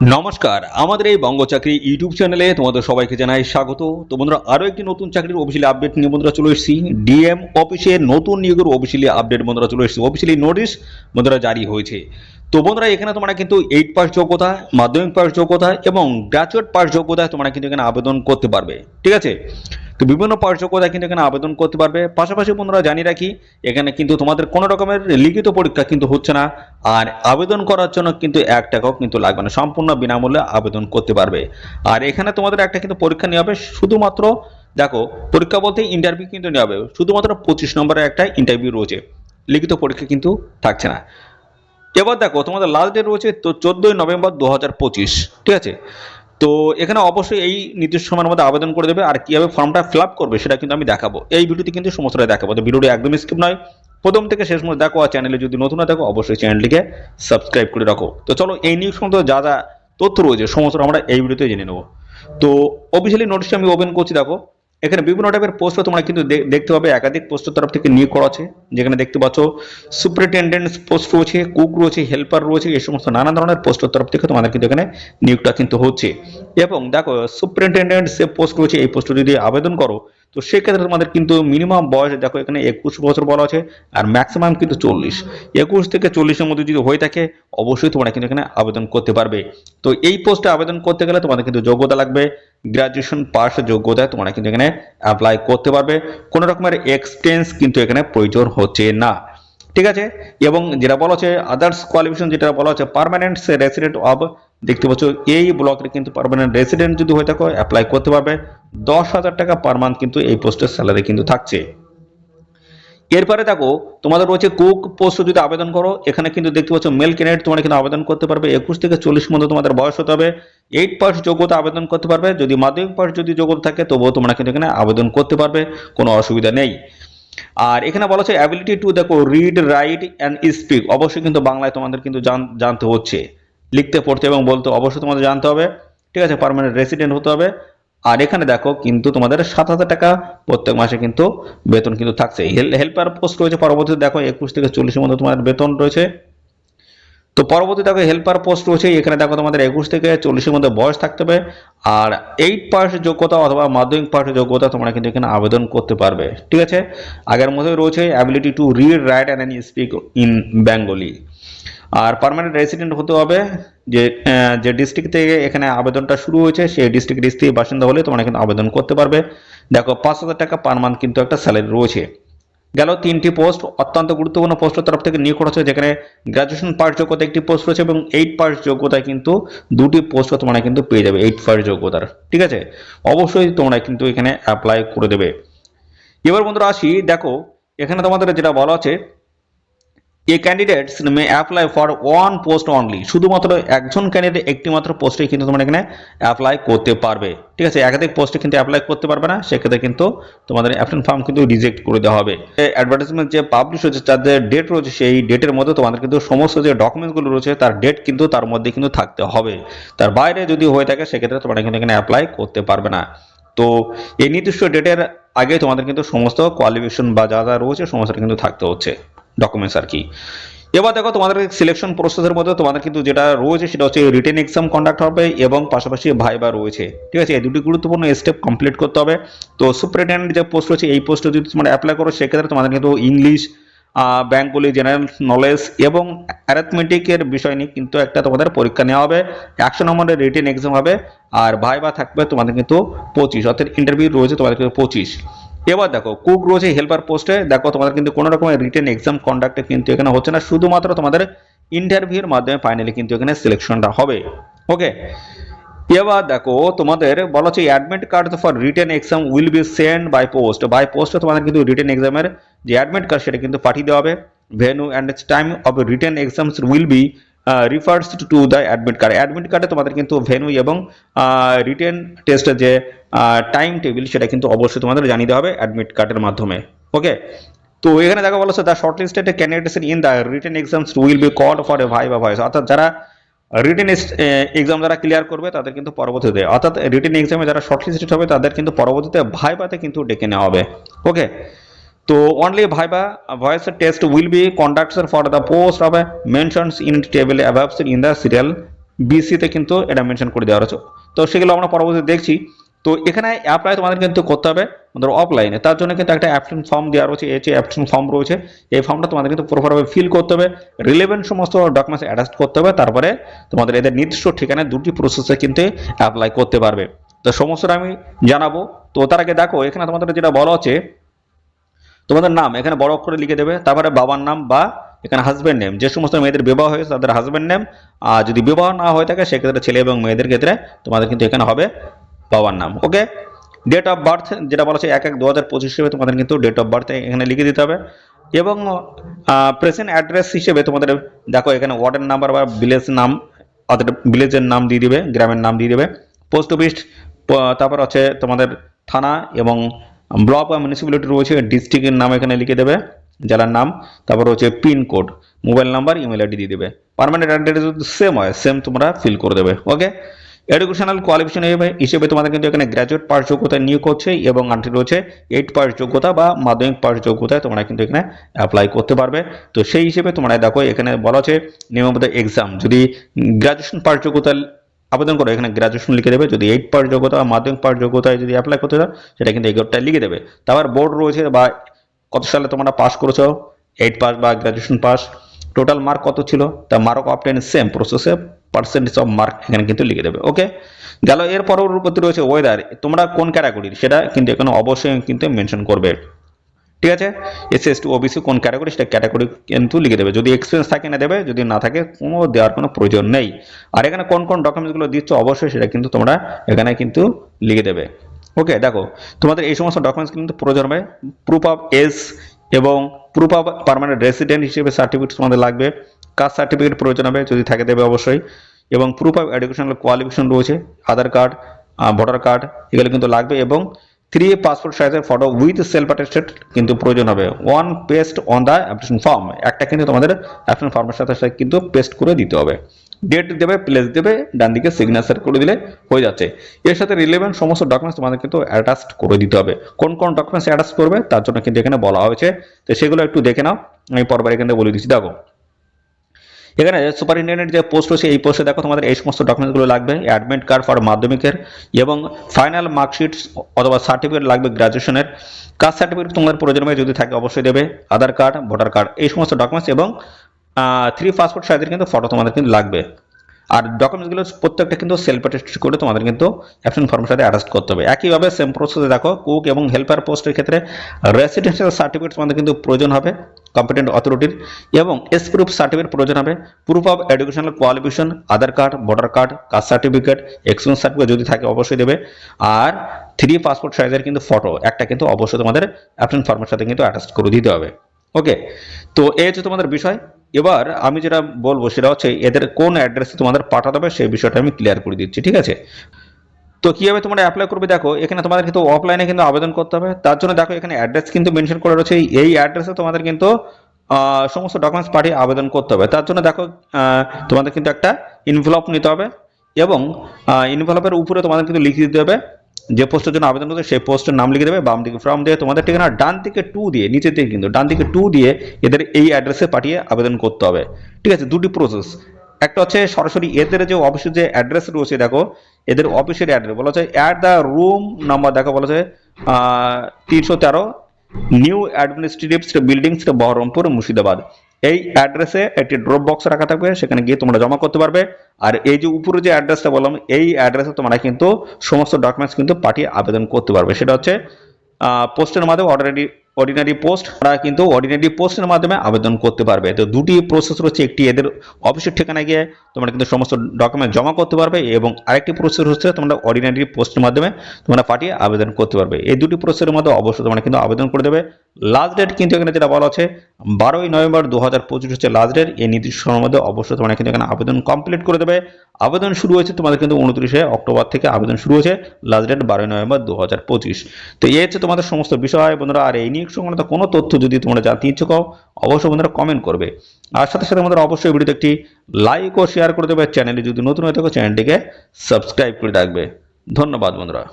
নমস্কার, আমাদের এই বঙ্গচাকরি ইউটিউব চ্যানেলে তোমাদের সবাইকে জানাই স্বাগত। তো বন্ধুরা, আরও একটি নতুন চাকরির অফিসিয়ালি আপডেট নিয়ে বন্ধুরা চলে এসেছি। ডিএম অফিসে নতুন নিয়োগের অফিসিয়ালি আপডেট বন্ধুরা চলে এসেছি। অফিসিয়ালি নোটিশ বন্ধুরা জারি হয়েছে। তো বন্ধুরা, এখানে তোমরা কিন্তু এইট পাস যোগ্যতা, মাধ্যমিক পাস যোগ্যতা এবং গ্র্যাজুয়েট পাস যোগ্যতায় তোমরা কিন্তু এখানে আবেদন করতে পারবে। ঠিক আছে? তো বিভিন্ন যোগ্যতায় কিন্তু এখানে আবেদন করতে পারবে। পাশাপাশি বন্ধুরা জানিয়ে রাখি, এখানে কিন্তু তোমাদের কোনো রকমের লিখিত পরীক্ষা কিন্তু হচ্ছে না। আর আবেদন করার জন্য কিন্তু এক টাকাও কিন্তু লাগবে না, সম্পূর্ণ বিনামূল্যে আবেদন করতে পারবে। আর এখানে তোমাদের একটা কিন্তু পরীক্ষা নেওয়া হবে, শুধুমাত্র দেখো, পরীক্ষা বলতে ইন্টারভিউ কিন্তু নেওয়া হবে, শুধুমাত্র পঁচিশ নম্বরের একটা ইন্টারভিউ রয়েছে, লিখিত পরীক্ষা কিন্তু থাকছে না। এবার দেখো, তোমাদের লাস্ট ডেট রয়েছে তো চোদ্দোই নভেম্বর দু হাজার পঁচিশ, ঠিক আছে? তো এখানে অবশ্যই এই নির্দিষ্ট সময়ের মধ্যে আবেদন করে দেবে আর কীভাবে ফর্মটা ফিল আপ করবে সেটা কিন্তু আমি দেখাবো। এই ভিডিওতে কিন্তু সমস্তটা দেখাবো। তো ভিডিওটি একদম স্কিপ নয়। প্রথম থেকে শেষ মধ্যে দেখো, আর চ্যানেলে যদি নতুন দেখো অবশ্যই চ্যানেলটিকে সাবস্ক্রাইব করে রাখো। তো চলো, এই নিউজ সম্বন্ধে যা যা তথ্য রয়েছে সমস্ত আমরা এই ভিডিওতে জেনে নেব। তো অফিসিয়ালি নোটিশটা আমি ওপেন করছি, দেখো। এখানে বিভিন্ন টাইপের পোস্ট তোমরা কিন্তু দেখতে পাবে। একাধিক পোস্টের তরফ থেকে নিয়োগ করা আছে, যেখানে দেখতে পাচ্ছ সুপারিনটেন্ডেন্ট পোস্ট রয়েছে কুক রয়েছে হেল্পার রয়েছে, এই সমস্ত নানা ধরনের পোস্টের তরফ থেকে তোমাদের কিন্তু এখানে নিয়োগটা কিন্তু হচ্ছে। এবং দেখো সুপারিনটেন্ডেন্ট পোস্ট রয়েছে, এই পোস্টে যদি আবেদন করো তো সেক্ষেত্রে তোমাদের কিন্তু মিনিমাম বয়স, দেখো এখানে একুশ বছর বলা আছে আর ম্যাক্সিমাম কিন্তু চল্লিশ। একুশ থেকে চল্লিশের মধ্যে যদি হয়ে থাকে, অবশ্যই তোমরা কিন্তু এখানে আবেদন করতে পারবে। তো এই পোস্টে আবেদন করতে গেলে তোমাদের কিন্তু যোগ্যতা লাগবে। গ্রাজুয়েশন পাস যোগ্যতায় তোমরা কিন্তু এখানে অ্যাপ্লাই করতে পারবে। কোনো রকমের এক্সপিরিয়েন্স কিন্তু এখানে প্রয়োজন হচ্ছে না। ঠিক আছে? এবং যেটা বলা হচ্ছে আদার্স কোয়ালিফিকেশন যেটা বলা হচ্ছে পার্মানেন্ট রেসিডেন্ট অব দেখতে পাচ্ছ, এই ব্লকের কিন্তু পার্মানেন্ট রেসিডেন্ট যদি হয়ে থাকো অ্যাপ্লাই করতে পারবে। দশ হাজার টাকা পার মান্থ কিন্তু এই পোস্টের স্যালারি কিন্তু থাকছে। এরপরে দেখো, তোমাদের রয়েছে কুক পোস্ট যদি আবেদন করো, এখানে কিন্তু দেখতে পাচ্ছ মেল ক্যান্ডিডেট তোমরা কিন্তু আবেদন করতে পারবে। একুশ থেকে চল্লিশ মধ্যে তোমাদের বয়স হতে হবে। এইট পাস যোগ্যতা আবেদন করতে পারবে। যদি মাধ্যমিক পাস যদি যোগ্যতা থাকে, তবুও তোমরা কিন্তু এখানে আবেদন করতে পারবে। কোনো অসুবিধা নেই। আর এখানে বলা হচ্ছে অ্যাবিলিটি টু দেখো রিড রাইট অ্যান্ড স্পিক অবশ্যই কিন্তু বাংলায় তোমাদের কিন্তু জান- জানতে হচ্ছে। লিখতে পড়তে এবং বলতে অবশ্যই তোমাদের জানতে হবে, ঠিক আছে? পার্মানেন্ট রেসিডেন্ট হতে হবে। আর এখানে দেখো, কিন্তু তোমাদের সাত হাজার টাকা প্রত্যেক মাসে কিন্তু বেতন কিন্তু থাকছে। হেল্পার পোস্ট রয়েছে পরবর্তীতে, দেখো একুশ থেকে চল্লিশের মধ্যে তোমাদের বেতন রয়েছে। তো পরবর্তী দেখো হেল্পার পোস্ট রয়েছে, এখানে দেখো তোমাদের একুশ থেকে চল্লিশের মধ্যে বয়স থাকতে হবে। আর এইট পাস যোগ্যতা অথবা মাধ্যমিক পাস যোগ্যতা তোমরা কিন্তু এখানে আবেদন করতে পারবে, ঠিক আছে? আগের মধ্যে রয়েছে ability to read write and speak in Bengali R permanent resident হতে হবে যে যে ডিস্ট্রিক্ট থেকে এখানে আবেদনটা শুরু হয়েছে, সেই ডিস্ট্রিক্ট ডিস্ট্রিক্ট বাসিন্দা হলে তোমরা কিন্তু আবেদন করতে পারবে। দেখো, পাঁচ হাজার টাকা পার মান্থ কিন্তু একটা স্যালারি রয়েছে। গেল তিনটি পোস্ট অত্যন্ত গুরুত্বপূর্ণ পোস্টের তরফ থেকে নিয়োগ করা হচ্ছে, যেখানে গ্রাজুয়েশন পাস যোগ্যতা একটি পোস্ট রয়েছে এবং এইট পাস যোগ্যতায় কিন্তু দুটি পোস্ট তোমরা কিন্তু পেয়ে যাবে এইট পাস যোগ্যতার। ঠিক আছে? অবশ্যই তোমরা কিন্তু এখানে অ্যাপ্লাই করে দেবে। এবার বন্ধুরা আসি, দেখো, এখানে তোমাদের যেটা বলা আছে a candidates may apply for one post only শুধুমাত্র একজন ক্যান্ডিডেট একটি মাত্র পোস্টে কিন্তু তোমরা এখানে অ্যাপ্লাই করতে পারবে। ঠিক আছে, একাধিক পোস্টে কিন্তু অ্যাপ্লাই করতে পারবে না, সেক্ষেত্রে কিন্তু তোমাদের অ্যাপ্লিকেশন ফর্ম কিন্তু রিজেক্ট করে দেওয়া হবে। অ্যাডভার্টাইজমেন্ট যে পাবলিশ হচ্ছে যাদের ডেট রয়েছে, সেই ডেটের মধ্যে তোমাদের কিন্তু সমস্ত যে ডকুমেন্টসগুলো রয়েছে, তার ডেট কিন্তু তার মধ্যে কিন্তু থাকতে হবে। তার বাইরে যদি হয়ে থাকে, সেক্ষেত্রে তোমরা কিন্তু এখানে অ্যাপ্লাই করতে পারবে না। তো এই নির্দিষ্ট ডেটের আগে তোমাদের কিন্তু সমস্ত কোয়ালিফিকেশন বা যা যা রয়েছে, সমস্তটা কিন্তু থাকতে হচ্ছে। ডকুমেন্টস আর কি। এবার দেখো তোমাদের সিলেকশন প্রসেসের মধ্যে তোমাদের কিন্তু যেটা রয়েছে সেটা হচ্ছে রিটেন এক্সাম কন্ডাক্ট হবে এবং পাশাপাশি ভাইবা রয়েছে। ঠিক আছে? এই দুটি গুরুত্বপূর্ণ স্টেপ কমপ্লিট করতে হবে। তো সুপারিনটেন্ডেন্ট যে পোস্ট রয়েছে, এই পোস্টে যদি তোমরা অ্যাপ্লাই করো, সেক্ষেত্রে তোমাদের কিন্তু ইংলিশ ব্যাঙ্কগুলি জেনারেল নলেজ এবং অ্যারেথমেটিকের বিষয় নিয়ে কিন্তু একটা তোমাদের পরীক্ষা নেওয়া হবে। একশো নম্বরের রিটেন এক্সাম হবে। আর ভাইবা থাকবে তোমাদের কিন্তু পঁচিশ। অর্থাৎ ইন্টারভিউ রয়েছে তোমাদের কিন্তু পঁচিশ। এবার দেখো কুক রয়েছে হেল্পার পোস্টে দেখো, তোমাদের কিন্তু কোনো রকমের রিটেন এক্সাম কন্ডাক্টে কিন্তু এখানে হচ্ছে না। শুধুমাত্র তোমাদের ইন্টারভিউর মাধ্যমে ফাইনালি কিন্তু এখানে সিলেকশনটা হবে। ওকে এবার দেখো, তোমাদের বলা হচ্ছে admit card for written exam will be send by post by পোস্টে তোমাদের কিন্তু রিটেন এক্সামের যে অ্যাডমিট কার্ড সেটা কিন্তু পাঠিয়ে দেওয়া হবে। Venue and time of written exams will be refers to the admit card admit কার্ডে তোমাদের কিন্তু ভেনু এবং রিটেন টেস্টের যে টাইম টেবিল সেটা কিন্তু অবশ্যই তোমাদের জানিয়ে দেওয়া হবে অ্যাডমিট কার্ডের মাধ্যমে। ওকে তো এখানে দেখা বলা the short listed candidates in the written exams will be call for a viva voice অর্থাৎ যারা রিটেন এক্সাম যারা ক্লিয়ার করবে, তাদের কিন্তু পরবর্তীতে, অর্থাৎ রিটেন এক্সামে যারা শর্ট লিস্টেড হবে, তাদের কিন্তু পরবর্তীতে ভাইবাতে কিন্তু ডেকে নেওয়া হবে। ওকে তো only viva voice test will be conducted for the post of mentions in table above in the serial বিসিতে কিন্তু এটা মেনশন করে দেওয়া রয়েছে। তো সেগুলো আমরা পরবর্তী দেখছি। তো এখানে অ্যাপ্লাই তোমাদের কিন্তু করতে হবে আমাদের অফলাইনে তার জন্য কিন্তু একটা অ্যাপ্লিকেশন ফর্ম দেওয়া রয়েছে, এই যে অ্যাপ্লিকেশন ফর্ম রয়েছে, এই ফর্মটা তোমাদের কিন্তু প্রপারভাবে ফিল করতে হবে। রিলেভেন্ট সমস্ত ডকুমেন্টস অ্যাটাচ করতে হবে, তারপরে তোমাদের এদের নির্দিষ্ট ঠিকানায় দুটি প্রসেসে কিন্তু অ্যাপ্লাই করতে পারবে। তো সমস্যাটা আমি জানাব। তো তার আগে দেখো, এখানে তোমাদের যেটা বলা হচ্ছে তোমাদের নাম, এখানে বড় অক্ষরে লিখে দেবে, তারপরে বাবার নাম বা এখানে হাজব্যান্ড নেম যে সমস্ত মেয়েদের বিবাহ হয়েছে, তাদের হাজব্যান্ড নেম আর যদি বিবাহ না হয়ে থাকে, সেক্ষেত্রে ছেলে এবং মেয়েদের ক্ষেত্রে তোমাদের কিন্তু এখানে হবে বাবার নাম ওকে ডেট অফ বার্থ যেটা বলা হচ্ছে এক এক দু হাজার পঁচিশ হিসেবে তোমাদের কিন্তু ডেট অফ বার্থ এখানে লিখে দিতে হবে। এবং প্রেজেন্ট অ্যাড্রেস হিসেবে তোমাদের, দেখো এখানে ওয়ার্ডের নাম্বার বা ভিলেজ নাম, অর্থাৎ ভিলেজের নাম দিয়ে দিবে, গ্রামের নাম দিয়ে দিবে। পোস্ট অফিস তারপর হচ্ছে তোমাদের থানা এবং ব্লক বা মিউনিসিপ্যালিটি রয়েছে ডিস্ট্রিক্টের নাম এখানে লিখে দেবে, জেলার নাম, তারপর হচ্ছে pincode mobile number email ID দিয়ে দেবে। পারমানেন্ট অ্যাড্রেস সেম হয় সেম তোমরা ফিল করে দেবে ওকে এডুকেশনাল কোয়ালিফিকেশন হিসেবে তোমাদের কিন্তু এখানে গ্র্যাজুয়েট পাস যোগ্যতায় নিয়োগ করছে এবং আনটি রয়েছে এইট পাস যোগ্যতা বা মাধ্যমিক পাস যোগ্যতায় তোমরা কিন্তু এখানে অ্যাপ্লাই করতে পারবে। তো সেই হিসেবে তোমরা দেখো, এখানে বলা আছে নিয়মিত এক্সাম যদি গ্র্যাজুয়েশন পাস যোগ্যতা আবেদন করো, এখানে গ্র্যাজুয়েশন লিখে দেবে, যদি এইট পাস যোগ্যতা মাধ্যমিক পাস যোগ্যতায় যদি অ্যাপ্লাই করতে চাও, সেটা কিন্তু এগারোটায় লিখে দেবে। তারপর বোর্ড রয়েছে বা কত সালে তোমরা পাস করেছ এইট পাস বা গ্র্যাজুয়েশন পাস টোটাল মার্ক কত ছিল, তা মার্ক অফটেন সেম প্রসেসে পার্সেন্টেজ অফ মার্ক এখানে কিন্তু লিখে দেবে ওকে গেল, এর পরবর্তী রয়েছে ওয়েদার তোমরা কোন ক্যাটাগরির সেটা কিন্তু এখানে অবশ্যই কিন্তু মেনশন করবে। ঠিক আছে? এস এস টু ওবিসি কোন ক্যাটাগরি সেটা ক্যাটাগরি কিন্তু লিখে দেবে। যদি এক্সপিরিয়েন্স থাকে না দেবে, যদি না থাকে, কোনো দেওয়ার কোনো প্রয়োজন নেই। আর এখানে কোন কোন ডকুমেন্টসগুলো দিচ্ছ, অবশ্যই সেটা কিন্তু তোমরা এখানে কিন্তু লিখে দেবে। ওকে দেখো, তোমাদের এই সমস্ত ডকুমেন্টস কিন্তু প্রয়োজন হবে। প্রুফ অফ এজ এবং প্রুফ অফ পার্মানেন্ট রেসিডেন্ট হিসেবে সার্টিফিকেট তোমাদের লাগবে। কাস্ট সার্টিফিকেট প্রয়োজন হবে, যদি থাকে দেবে অবশ্যই। এবং প্রুফ অফ এডুকেশনাল কোয়ালিফিকেশন রয়েছে, আধার কার্ড ভোটার কার্ড এগুলো কিন্তু লাগবে। এবং থ্রি পাসপোর্ট সাইজের ফটো উইথ সেলফ অ্যাটেস্টেড কিন্তু প্রয়োজন হবে। One paste on the application form একটা কিন্তু তোমাদের অ্যাপ্লিকেশন ফর্মের সাথে সাথে কিন্তু পেস্ট করে দিতে হবে। ডেট দেবে প্লেস দেবে, ডান দিকে সিগনেচার করে দিলে হয়ে যাচ্ছে। এর সাথে রিলেভেন্ট সমস্ত ডকুমেন্টস তোমাদের কিন্তু অ্যাটাচ করে দিতে হবে। কোন কোন ডকুমেন্টস অ্যাটাচ করবে, তার জন্য কিন্তু এখানে বলা হয়েছে। তো সেগুলো একটু দেখে নাও। আমি পরবার এখানে বলে দিচ্ছি। দেখো এখানে সুপারিনটেন্ডেন্ট যে পোস্ট রয়েছে, এই পোস্টে দেখো তোমাদের এই সমস্ত ডকুমেন্টসগুলো লাগবে। অ্যাডমিট কার্ড ফর মাধ্যমিকের এবং ফাইনাল মার্কশিট অথবা সার্টিফিকেট লাগবে গ্রাজুয়েশনের কাস্ট সার্টিফিকেট তোমাদের প্রয়োজন যদি থাকে অবশ্যই দেবে। আধার কার্ড ভোটার কার্ড এই সমস্ত ডকুমেন্টস এবং থ্রি পাসপোর্ট সাইজের কিন্তু ফটো তোমাদের কিন্তু লাগবে। আর ডকুমেন্টসগুলো প্রত্যেকটা কিন্তু সেলফ অ্যাটেস্ট করে তোমাদের কিন্তু অ্যাপশন ফর্মের সাথে অ্যাটাচ করতে হবে। একইভাবে সেম প্রসেসে দেখো কুক এবং হেল্পার পোস্টের ক্ষেত্রে রেসিডেন্সিয়াল সার্টিফিকেট তোমাদের কিন্তু প্রয়োজন হবে কম্পিটেন্ট অথরিটির এবং এস প্রুফ সার্টিফিকেট প্রয়োজন হবে। Proof of educational qualification Aadhaar card voter card caste certificate experience certificate যদি থাকে অবশ্যই দেবে। আর থ্রি পাসপোর্ট সাইজের কিন্তু ফটো একটা কিন্তু অবশ্যই তোমাদের অ্যাপশন ফর্মের সাথে কিন্তু অ্যাটাচ করে দিতে হবে। ওকে তো এই হচ্ছে তোমাদের বিষয়। এবার আমি যেটা বলব সেটা হচ্ছে এদের কোন অ্যাড্রেসে তোমাদের পাঠাতে হবে সেই বিষয়টা আমি ক্লিয়ার করে দিচ্ছি, ঠিক আছে? তো কীভাবে তোমরা অ্যাপ্লাই করবে? দেখো, এখানে তোমাদের কিন্তু অফলাইনে কিন্তু আবেদন করতে হবে। তার জন্য দেখো, এখানে অ্যাড্রেস কিন্তু মেনশন করে রয়েছে। এই অ্যাড্রেসে তোমাদের কিন্তু সমস্ত ডকুমেন্টস পাঠিয়ে আবেদন করতে হবে। তার জন্য দেখো তোমাদের কিন্তু একটা ইনভেলপ নিতে হবে এবং ইনভেলপের উপরে তোমাদের কিন্তু লিখে দিতে হবে যে পোস্টের জন্য আবেদন করতে সেই পোস্টের নাম লিখে দেবে, বাম দিকে ফর্ম দিয়ে তোমাদের ঠিকানা ডান দিকে টু দিয়ে, নিচের দিকে কিন্তু, ডান দিকে টু দিয়ে এদের এই অ্যাড্রেসে পাঠিয়ে আবেদন করতে হবে। ঠিক আছে, দুটি প্রসেস একটা হচ্ছে সরাসরি এদের যে অফিসের যে অ্যাড্রেস রয়েছে, দেখো, এদের অফিসের অ্যাড্রেস বলা হচ্ছে অ্যাট দ্য রুম নাম্বার দেখো, বলা হচ্ছে তিনশো তেরো new administrative buildings Baharampur, Murshidabad. এই অ্যাড্রেসে একটি ড্রপ বক্স রাখা থাকবে, সেখানে গিয়ে তোমরা জমা করতে পারবে। আর এই যে উপরে যে অ্যাড্রেসটা বললাম, এই অ্যাড্রেসে তোমরা কিন্তু সমস্ত ডকুমেন্টস কিন্তু পাঠিয়ে আবেদন করতে পারবে। সেটা হচ্ছে পোস্টের মাধ্যমে অর্ডিনারি অর্ডিনারি পোস্ট তারা কিন্তু অর্ডিনারি পোস্টের মাধ্যমে আবেদন করতে পারবে। তো দুটি প্রসেস রয়েছে, একটি এদের অফিসের ঠিকানায় গিয়ে তোমরা কিন্তু সমস্ত ডকুমেন্ট জমা করতে পারবে এবং আরেকটি প্রসেস হচ্ছে তোমরা অর্ডিনারি পোস্টের মাধ্যমে তোমরা পাঠিয়ে আবেদন করতে পারবে। এই দুটি প্রসেসের মধ্যে অবশ্যই তোমরা কিন্তু আবেদন করে দেবে। লাস্ট ডেট কিন্তু এখানে যেটা বলা আছে, বারোই নভেম্বর দু হাজার পঁচিশ হচ্ছে লাস্ট ডেট এই নির্দিষ্ট সময়ের মধ্যে অবশ্যই তোমরা কিন্তু এখানে আবেদন কমপ্লিট করে দেবে। আবেদন শুরু হয়েছে তোমাদের কিন্তু উনত্রিশে অক্টোবর থেকে আবেদন শুরু হয়েছে লাস্ট ডেট বারোই নভেম্বর দু হাজার পঁচিশ। তো এই হচ্ছে তোমাদের সমস্ত বিষয় বন্ধুরা, আর এই নিয়ে সংক্রান্ত কোনো তথ্য যদি তোমরা জানতে ইচ্ছুক হও, অবশ্যই বন্ধুরা কমেন্ট করবে। আর সাথে সাথে আমাদের অবশ্যই ভিডিওতে একটি লাইক ও শেয়ার করে দেবে। চ্যানেলে যদি নতুন হয়ে থাকো চ্যানেলটিকে সাবস্ক্রাইব করে রাখবে। ধন্যবাদ বন্ধুরা।